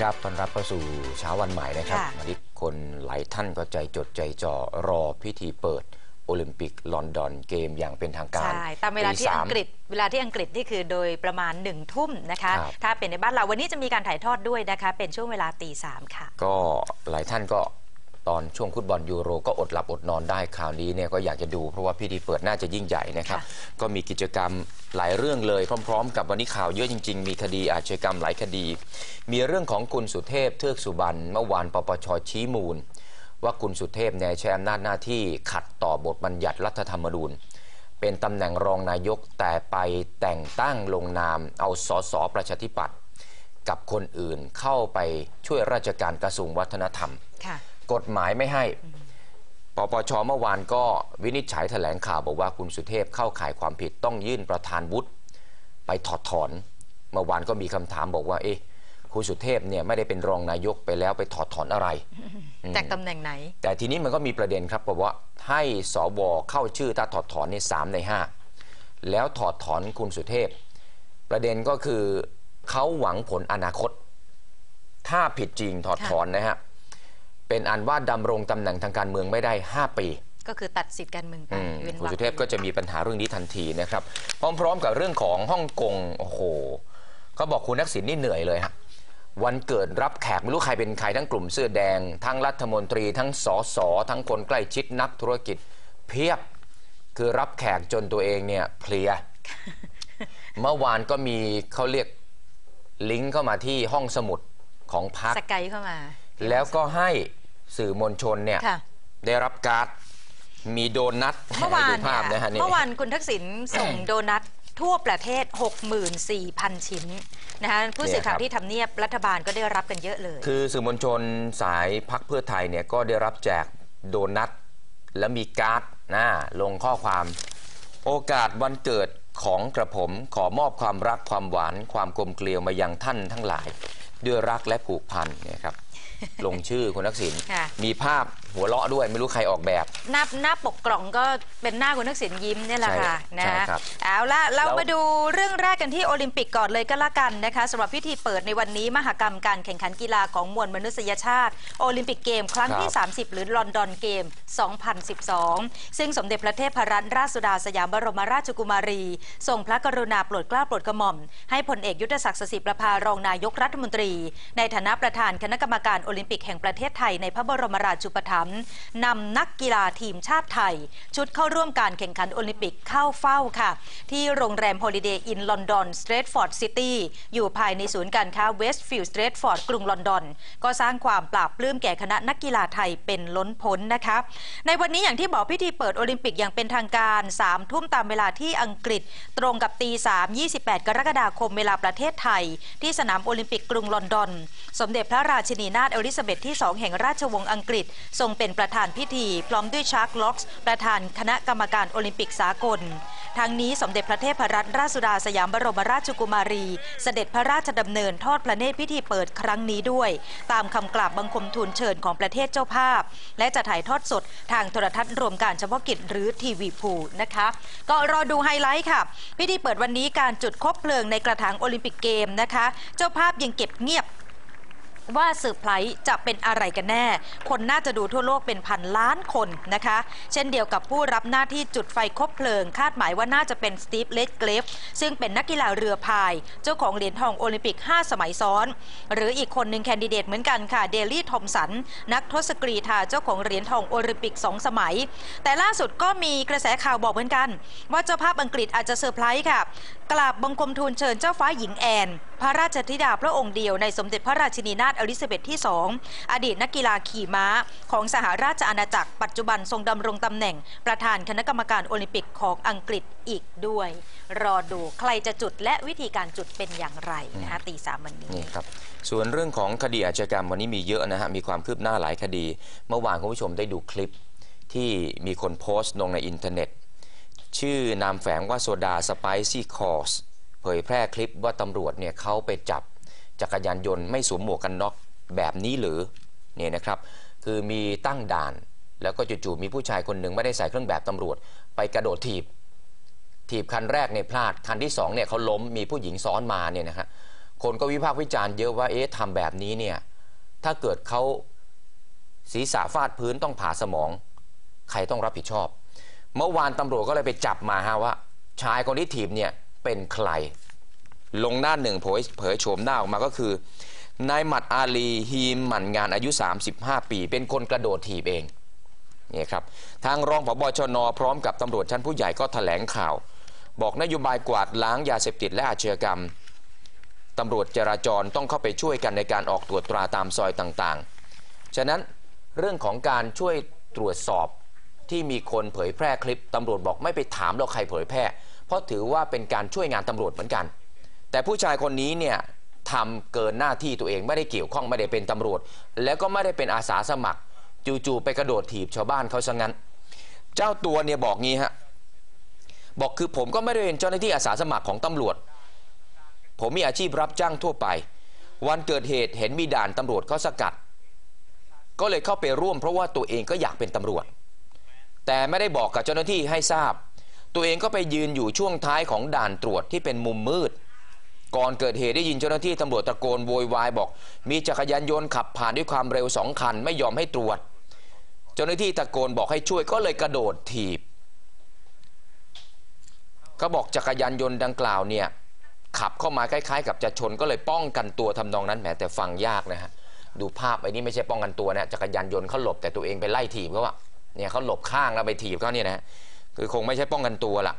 ครับต้อนรับเข้าสู่เช้าวันใหม่นะครับค่ะวันนี้คนหลายท่านก็ใจจดใจจ่อรอพิธีเปิดโอลิมปิกลอนดอนเกมอย่างเป็นทางการ ใช่ ตามเวลาที่สอังกฤษ เวลาที่อังกฤษนี่คือโดยประมาณหนึ่งทุ่มนะคะครับถ้าเป็นในบ้านเราวันนี้จะมีการถ่ายทอดด้วยนะคะ เป็นช่วงเวลาตีสามค่ะ ก็หลายท่านก็ ตอนช่วงฟุตบอลยูโรก็อดหลับอดนอนได้คราวนี้เนี่ยก็อยากจะดูเพราะว่าพิธีเปิดน่าจะยิ่งใหญ่นะครับค่ะก็มีกิจกรรมหลายเรื่องเลยพร้อม ๆ กับวันนี้ข่าวเยอะจริง ๆ มีคดีอาชญากรรมหลายคดี มีเรื่องของคุณสุเทพเทือกสุบรรณเมื่อวานปปชชี้มูล ว่าคุณสุเทพเนี่ยใช้อำนาจหน้าที่ขัดต่อบทบัญญัติรัฐธรรมนูญเป็นตำแหน่งรองนายกแต่ไปแต่งตั้งลงนามเอาสสประชาธิปัตย์กับคนอื่นเข้าไปช่วยราชการกระทรวงวัฒนธรรมค่ะ กฎหมายไม่ให้ ปปชเมื่อวานก็วินิจฉัยแถลงข่าวบอกว่าคุณสุเทพเข้าข่ายความผิดต้องยื่นประธานวุฒิไปถอดถอน เมื่อวานก็มีคำถามบอกว่าเอ๊ะคุณสุเทพเนี่ยไม่ได้เป็นรองนายกไปแล้วไปถอดถอนอะไร จากตำแหน่งไหน แต่ทีนี้มันก็มีประเด็นครับบอกว่าให้สวเข้าชื่อถ้าถอดถอนในสามในห้าแล้วถอดถอนคุณสุเทพ ประเด็นก็คือเขาหวังผลอนาคต ถ้าผิดจริงถอดถอนนะฮะ เป็นอันว่าดำรงตำแหน่งทางการเมืองไม่ได้ 5 ปี ก็คือตัดสิทธิ์การเมืองไปอืมเว้นคุณวรรสุเทพก็จะมีปัญหาเรื่องนี้ทันทีนะครับ พร้อม ๆ กับเรื่องของฮ่องกงโอ้โหเขาบอกคุณทักษิณนี่เหนื่อยเลยฮะวันเกิดรับแขกไม่รู้ใครเป็นใครทั้งกลุ่มเสื้อแดง ทั้งรัฐมนตรี ทั้งสสทั้งคนใกล้ชิดนักธุรกิจ เพียบคือรับแขกจนตัวเองเนี่ยเพลีย เมื่อวานก็มีเขาเรียกลิงก์เข้ามาที่ห้องสมุดของพักสกายเข้ามา แล้วก็ให้ สื่อมวลชนเนี่ยค่ะได้รับการ์ดมีโดนัทเมื่อวานให้ดูภาพนะฮะนี่เมื่อวานคุณทักษิณส่งโดนัททั่วประเทศ 64,000 ชิ้นนะคะผู้สื่อข่าวที่ทำเนียบรัฐบาลก็ได้รับกันเยอะเลย คือสื่อมวลชนสายพักเพื่อไทยเนี่ยก็ได้รับแจกโดนัทและมีการ์ดนะลงข้อความ โอกาสวันเกิดของกระผมขอมอบความรักความหวาน ความกลมเกลียวมายังท่านทั้งหลาย ด้วยรักและผูกพันเนี่ยครับ ลงชื่อคุณทักษิณค่ะ มีภาพหัวเราะด้วยไม่รู้ใครออกแบบ หน้าหน้าปกกล่องก็เป็นหน้าคุณทักษิณยิ้มเนี่ยแหละค่ะใช่นะใช่ครับเอาละเราแล้ว มาดูเรื่องแรกกันที่โอลิมปิกก่อนเลยก็แล้วกันนะคะสำหรับพิธีเปิดในวันนี้มหกรรมการแข่งขันกีฬาของมวลมนุษยชาติ โอลิมปิกเกมครั้งที่ 30 หรือลอนดอนเกม 2012 ซึ่งสมเด็จพระเทพรัตนราชสุดาสยามบรมราชกุมารีทรงพระกรุณาโปรดเกล้าโปรดกระหม่อม ให้พลเอกยุทธศักดิ์สสิประภารองนายกรัฐมนตรี ในฐานะประธานคณะกรรมการโอลิมปิกแห่งประเทศไทยในพระบรมราชูปถัมภ์นำนักกีฬาทีมชาติไทย ชุดเข้าร่วมการแข่งขันโอลิมปิกเข้าเฝ้าค่ะ ที่โรงแรม Holiday Inn London Stratford City อยู่ภายในศูนย์การค้า Westfield Stratford กรุงลอนดอน ก็สร้างความปราบปลื้มแก่คณะนักกีฬาไทยเป็นล้นพ้นนะคะในวันนี้อย่างที่บอกพิธีเปิดโอลิมปิกอย่างเป็นทางการ3ทุ่มตามเวลาที่อังกฤษตรงกับตี3 28 กรกฎาคมเวลาประเทศไทย ที่สนามโอลิมปิกกรุงลอนดอน สมเด็จพระราชินีนาถเอลิซาเบธที่ 2 แห่งราชวงศ์อังกฤษ ทรงเป็นประธานพิธี พร้อมด้วยชาร์กล็อกส์ประธานคณะกรรมการโอลิมปิกสากลทางนี้สมเด็จพระเทพรัตนราชสุดาสยามบรมราชกุมารี เสด็จพระราชดำเนินทอดพระเนตรพิธีเปิดครั้งนี้ด้วย ตามคำกราบบังคมทูลเชิญของประเทศเจ้าภาพ และจะถ่ายทอดสดทางโทรทัศน์รวมการเฉพาะกิจหรือทีวีพูนะคะ ก็รอดูไฮไลท์ค่ะ พิธีเปิดวันนี้การจุดคบเพลิงในกระถางโอลิมปิกเกมนะคะ เจ้าภาพยังเก็บเงียบ ว่าเซอร์ไพรส์จะเป็นอะไรกันแน่ คนน่าจะดูทั่วโลกเป็นพันล้านคนนะคะ เช่นเดียวกับผู้รับหน้าที่จุดไฟคบเพลิง คาดหมายว่าน่าจะเป็นสตีฟเลดเกรฟซึ่งเป็นนักกีฬาเรือพาย เจ้าของเหรียญทองโอลิมปิก 5 สมัยซ้อน หรืออีกคนหนึ่งแคนดิเดตเหมือนกันค่ะ เดลี่ทอมสัน นักทศกรีธาเจ้าของเหรียญทองโอลิมปิก 2 สมัย แต่ล่าสุดก็มีกระแสข่าวบอกเหมือนกัน ว่าเจ้าภาพอังกฤษอาจจะเซอร์ไพรส์ค่ะกราบบังคมทูลเชิญเจ้าฟ้าหญิงแอนพระราชธิดาพระองค์เดียวในสมเด็จพระราชินีนาถอลิซาเบธที่ 2 อดีตนักกีฬาขี่ม้า ของสหราชอาณาจักร ปัจจุบันทรงดำรงตำแหน่ง ประธานคณะกรรมการโอลิมปิกของอังกฤษอีกด้วย รอดูใครจะจุดและวิธีการจุดเป็นอย่างไรนะคะตีสามวันนี้นี่ครับส่วนเรื่องของคดีอาชญากรรมวันนี้มีเยอะนะฮะมีความคืบหน้าหลายคดี เมื่อวานคุณผู้ชมได้ดูคลิปที่มีคนโพสต์ลงในอินเทอร์เน็ต ชื่อนามแฝงว่าโซดาสไปซี่คอร์สเผยแพร่คลิปว่าตำรวจเนี่ยเขาไปจับจักรยานยนต์ไม่สวมหมวกกันน็อกแบบนี้หรือเนี่ยนะครับคือมีตั้งด่าน แล้วก็จู่ๆมีผู้ชายคนหนึ่งไม่ได้ใส่เครื่องแบบตำรวจ ไปกระโดดถีบ ถีบคันแรกเนี่ยพลาดคันที่สองเนี่ยเขาล้มมีผู้หญิงซ้อนมาเนี่ยนะฮะคนก็วิพากษ์วิจารณ์เยอะว่าเอ๊ะทำแบบนี้เนี่ยถ้าเกิดเขาศีรษะฟาดพื้นต้องผ่าสมอง ใครต้องรับผิดชอบ เมื่อวานตำรวจก็เลยไปจับมาฮะว่า ชายคนที่ถีบเนี่ย เป็นใคร ลงหน้าหนึ่งเผยเผยโฉมหน้าออกมาก็คือนายหมัดอาลีฮีมหมั่นงานอายุ 35 ปี เป็นคนกระโดดถีบเองนี่ครับทางรองผบชน พร้อมกับตำรวจชั้นผู้ใหญ่ก็แถลงข่าว บอกนโยบายกวาดล้างยาเสพติดและอาชญากรรมตำรวจจราจรต้องเข้าไปช่วยกันในการออกตรวจตราตามซอยต่างๆ ฉะนั้นเรื่องของการช่วยตรวจสอบที่มีคนเผยแพร่คลิปตำรวจบอกไม่ไปถามเราใครเผยแพร่ เพราะถือว่าเป็นการช่วยงานตำรวจเหมือนกัน แต่ผู้ชายคนนี้เนี่ยทำเกินหน้าที่ตัวเองไม่ได้เกี่ยวข้องไม่ได้เป็นตำรวจ แล้วก็ไม่ได้เป็นอาสาสมัคร จู่ๆไปกระโดดถีบชาวบ้านเขาซะงั้น เจ้าตัวเนี่ยบอกงี้ฮะบอกคือผมก็ไม่ได้เป็นเจ้าหน้าที่อาสาสมัครของตำรวจ ผมมีอาชีพรับจ้างทั่วไป วันเกิดเหตุเห็นมีด่านตำรวจเขาสกัด ก็เลยเข้าไปร่วมเพราะว่าตัวเองก็อยากเป็นตำรวจ แต่ไม่ได้บอกกับเจ้าหน้าที่ให้ทราบ ตัวเองก็ไปยืนอยู่ช่วงท้ายของด่านตรวจที่เป็นมุมมืด ก่อนเกิดเหตุได้ยินเจ้าหน้าที่ตำรวจตะโกนโวยวายบอก มีจักรยานยนต์ขับผ่านด้วยความเร็วสองคันไม่ยอมให้ตรวจ เจ้าหน้าที่ตะโกนบอกให้ช่วยก็เลยกระโดดถีบ ก็บอกจักรยานยนต์ดังกล่าวเนี่ยขับเข้ามาคล้ายๆ กับจะชนก็เลยป้องกันตัวทำนองนั้นแหมแต่ฟังยากนะฮะดูภาพไอ้นี่ไม่ใช่ป้องกันตัวนะจักรยานยนต์เขาหลบแต่ตัวเองไปไล่ถีบเขาอะเนี่ยเขาหลบข้างแล้วไปถีบเขาเนี่ยนะฮะ คือคงไม่ใช่ป้องกันตัวล่ะ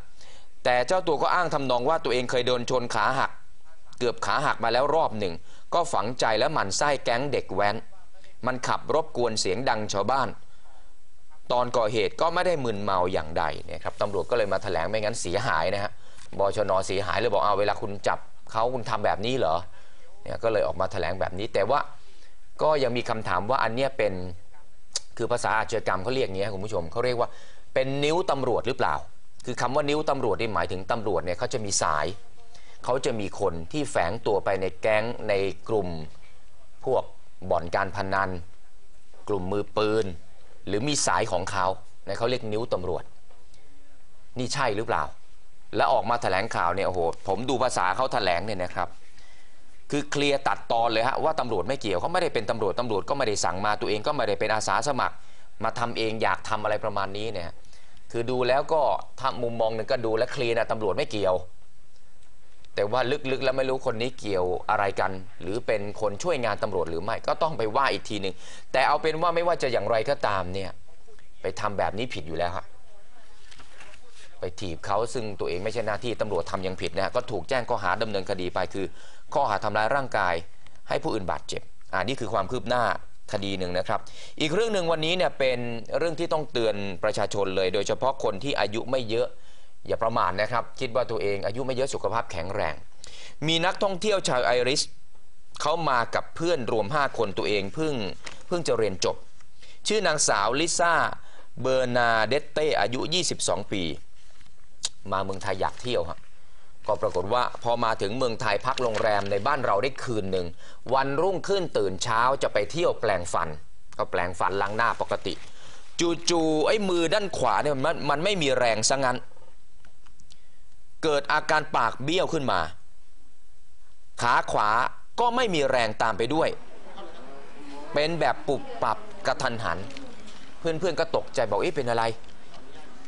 แต่เจ้าตัวก็อ้างทำนองว่าตัวเองเคยโดนชนขาหัก เกือบขาหักมาแล้วรอบหนึ่ง ก็ฝังใจและหมั่นไส้แก๊งเด็กแว้น มันขับรบกวนเสียงดังชาวบ้าน ตอนก่อเหตุก็ไม่ได้มึนเมาอย่างใดเนี่ยครับตำรวจก็เลยมาแถลงไม่งั้นเสียหายนะฮะบชนเสียหายเลยบอกเอาเวลาคุณจับเขาคุณทำแบบนี้เหรอเนี่ยก็เลยออกมาแถลงแบบนี้ แต่ว่าก็ยังมีคำถามว่าอันเนี้ยเป็นคือภาษาอาชญากรรมเขาเรียกอย่างนี้ยคุณผู้ชมเขาเรียกว่า เป็นนิ้วตำรวจหรือเปล่า คือคำว่านิ้วตำรวจนี่หมายถึงตำรวจเนี่ยเขาจะมีสาย เขาจะมีคนที่แฝงตัวไปในแก๊งในกลุ่มพวกบ่อนการพนัน กลุ่มมือปืน หรือมีสายของเขาเนี่ยเขาเรียกนิ้วตำรวจ นี่ใช่หรือเปล่า แล้วออกมาแถลงข่าวเนี่ยโอ้โหผมดูภาษาเขาแถลงเนี่ยนะครับคือเคลียร์ตัดตอนเลยฮะว่าตำรวจไม่เกี่ยวเขาไม่ได้เป็นตำรวจตำรวจก็ไม่ได้สั่งมาตัวเองก็ไม่ได้เป็นอาสาสมัคร มาทำเองอยากทำอะไรประมาณนี้เนี่ย คือดูแล้วก็ถ้ามุมมองหนึ่งก็ดูและเคลียร์นะตำรวจไม่เกี่ยว แต่ว่าลึกๆแล้วไม่รู้คนนี้เกี่ยวอะไรกัน หรือเป็นคนช่วยงานตำรวจหรือไม่ก็ต้องไปว่าอีกทีหนึ่งแต่เอาเป็นว่าไม่ว่าจะอย่างไรก็ตามเนี่ยไปทำแบบนี้ผิดอยู่แล้วครับไปถีบเขาซึ่งตัวเองไม่ใช่หน้าที่ตำรวจทำยังผิดนะก็ถูกแจ้งข้อหาดำเนินคดีไปคือ ข้อหาทำร้ายร่างกาย ให้ผู้อื่นบาดเจ็บอ่านี่คือความคืบหน้า คดีหนึ่งนะครับ อีกเรื่องหนึ่งวันนี้เนี่ยเป็นเรื่องที่ต้องเตือนประชาชนเลย โดยเฉพาะคนที่อายุไม่เยอะอย่าประมาทนะครับ คิดว่าตัวเองอายุไม่เยอะสุขภาพแข็งแรง มีนักท่องเที่ยวชาวไอริสเขามากับเพื่อนรวม 5 คนตัวเองเพิ่งเพิ่งจะเรียนจบ ชื่อนางสาวลิซ่าเบอร์นาเดตเต้อายุ 22 ปี มาเมืองไทยอยากเที่ยวฮะ ก็ปรากฏว่าพอมาถึงเมืองไทยพักโรงแรมในบ้านเราได้คืนหนึ่ง วันรุ่งขึ้นตื่นเช้าจะไปเที่ยวแปลงฟัน ก็แปลงฟันล้างหน้าปกติ จู่ๆไอ้มือด้านขวาเนี่ยมันมันไม่มีแรงซะงั้น เกิดอาการปากเบี้ยวขึ้นมา ขาขวาก็ไม่มีแรงตามไปด้วย เป็นแบบปุบปับกระทันหัน เพื่อนๆก็ตกใจบอกเอ๊ะเป็นอะไร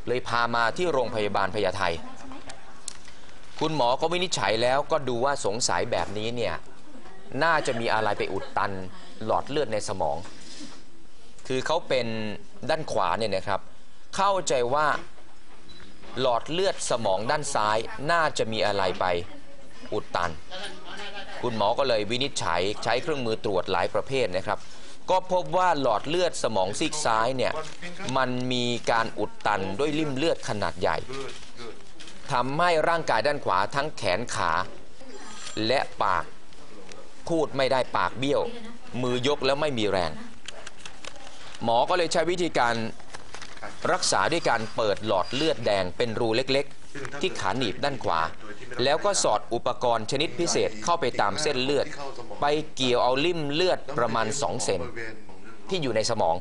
เลยพามาที่โรงพยาบาลพญาไท คุณหมอก็วินิจฉัยแล้วก็ดูว่าสงสัยแบบนี้เนี่ยน่าจะมีอะไรไปอุดตันหลอดเลือดในสมอง คือเขาเป็นด้านขวาเนี่ยนะครับ เข้าใจว่าหลอดเลือดสมองด้านซ้ายน่าจะมีอะไรไปอุดตัน คุณหมอก็เลยวินิจฉัยใช้เครื่องมือตรวจหลายประเภทนะครับ ก็พบว่าหลอดเลือดสมองซีกซ้ายเนี่ยมันมีการอุดตันด้วยริ่มเลือดขนาดใหญ่ ทำให้ร่างกายด้านขวาทั้งแขนขาและปากพูดไม่ได้ปากเบี้ยว มือยกแล้วไม่มีแรง หมอก็เลยใช้วิธีการรักษาด้วยการเปิดหลอดเลือดแดงเป็นรูเล็กๆ ที่ขาหนีบด้านขวา แล้วก็สอดอุปกรณ์ชนิดพิเศษเข้าไปตามเส้นเลือด ไปเกี่ยวเอาลิ่มเลือดประมาณ2เซนที่อยู่ในสมอง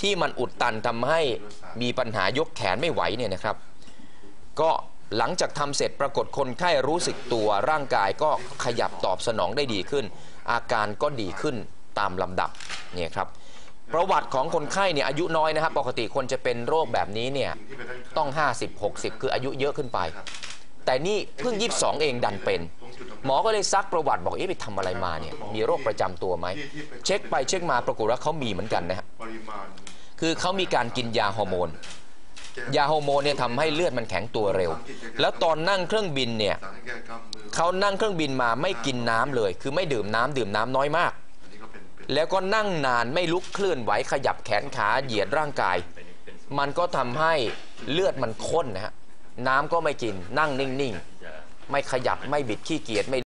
ที่มันอุดตันทำให้มีปัญหายกแขนไม่ไหวเนี่ยนะครับ ก็หลังจากทำเสร็จปรากฏคนไข้รู้สึกตัวร่างกายก็ขยับตอบสนองได้ดีขึ้น อาการก็ดีขึ้นตามลำดับเนี่ยครับประวัติของคนไข้เนี่ยอายุน้อยนะครับ ปกติคนจะเป็นโรคแบบนี้เนี่ยต้อง 50 60 คืออายุเยอะขึ้นไป แต่นี่เพิ่ง 22 เองดันเป็น หมอก็เลยซักประวัติบอกเอ๊ะไปทำอะไรมาเนี่ยมีโรคประจำตัวไหม เช็คไปเช็คมาปรากฏว่าเขามีเหมือนกันนะฮะปริมาณคือเขามีการกินยาฮอร์โมน ยาฮอร์โมนเนี่ยทำให้เลือดมันแข็งตัวเร็ว แล้วตอนนั่งเครื่องบินเนี่ยเขานั่งเครื่องบินมาไม่กินน้ำเลย คือไม่ดื่มน้ำดื่มน้ำน้อยมาก แล้วก็นั่งนานไม่ลุกเคลื่อนไหวขยับแขนขาเหยียดร่างกาย มันก็ทำให้เลือดมันข้นนะฮะน้ำก็ไม่กินนั่งนิ่งๆ ไม่ขยับไม่บิดขี้เกียจไม่